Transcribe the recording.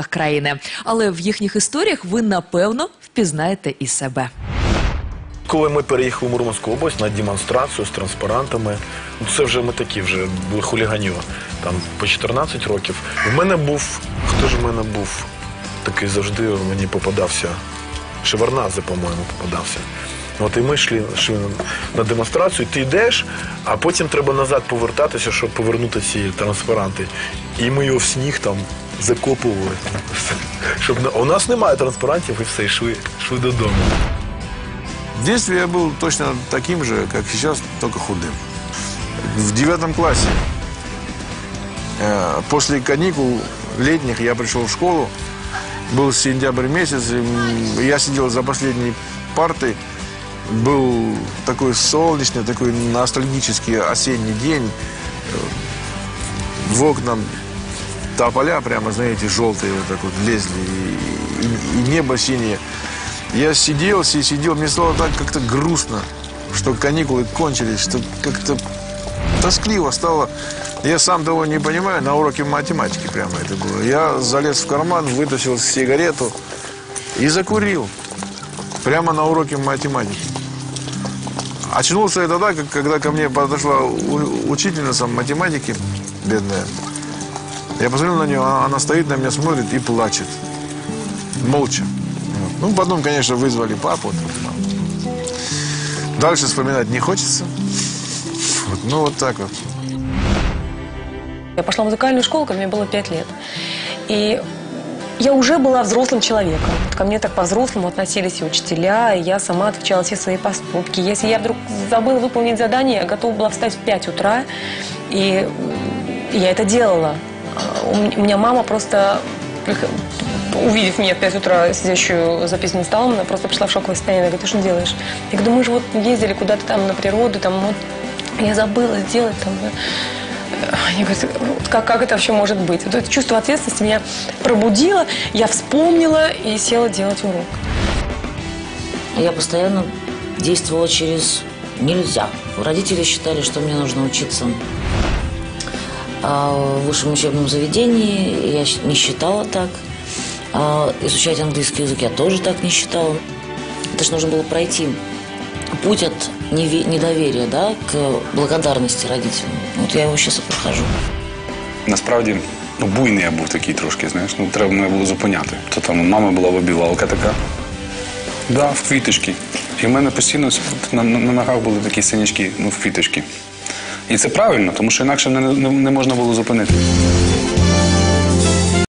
країни. Але в їхніх історіях ви напевно впізнаєте і себе. Коли ми переїхали в Мурманську область на демонстрацію з транспарантами, ну це вже ми такі вже були хуліганів, там по 14 років. В мене був, хто ж в мене був? Такий завжди мені попадався. Шеварназе, по-моєму, попадався. От і ми йшли, йшли на демонстрацію, ти йдеш, а потім треба назад повертатися, щоб повернути ці транспаранти. І ми його в сніг там закопували. Щоб на- у нас немає транспарантів, і все, йшли, йшли додому. В детстве я был точно таким же, как сейчас, только худым. В девятом классе, э, после каникул летних, я пришел в школу. Был сентябрь месяц, и, м, я сидел за последней партой. Был такой солнечный, такой ностальгический осенний день. Э, В окна тополя прямо, знаете, желтые вот так вот лезли, и, и- и небо синее. Я сидел, си- сидел, мне стало так как-то грустно, что каникулы кончились, что как-то тоскливо стало. Я сам того не понимаю, на уроке математики прямо это было. Я залез в карман, вытащил сигарету и закурил. Прямо на уроке математики. Очнулся я тогда, когда ко мне подошла учительница математики, бедная. Я посмотрел на нее, а- она стоит на меня, смотрит и плачет. Молча. Ну, потом, конечно, вызвали папу. Дальше вспоминать не хочется. Вот, ну, вот так вот. Я пошла в музыкальную школу, когда мне было 5 лет. И я уже была взрослым человеком. Ко мне так по-взрослому относились и учителя, и я сама отвечала все свои поступки. Если я вдруг забыла выполнить задание, я готова была встать в 5 утра, и я это делала. У меня мама просто, увидев меня в 5 утра, сидящую за письменным столом, она просто пришла в шоковое состояние. Она говорит, ты что делаешь? Я говорю, «Да мы же вот ездили куда-то там на природу, там вот я забыла сделать там. Говорят, «Вот как, как это вообще может быть? Вот это чувство ответственности меня пробудило, я вспомнила и села делать урок. Я постоянно действовала через нельзя. Родители считали, что мне нужно учиться а, в высшем учебном заведении. Я щ- не считала так. А, Изучать английский язык я тоже так не считала. Это же нужно было пройти путь от неве- недоверия да, к благодарности родителям. Вот я его сейчас и прохожу. Насправді, ну, буйний я був такий трошки, знаєш, ну треба мене було зупиняти. То там у мами була вибівалка така. Да, в квіточки. І в мене постійно на, на, на ногах були такі синячки, ну, в квіточки. І це правильно, тому що інакше не, не, можна було зупинити.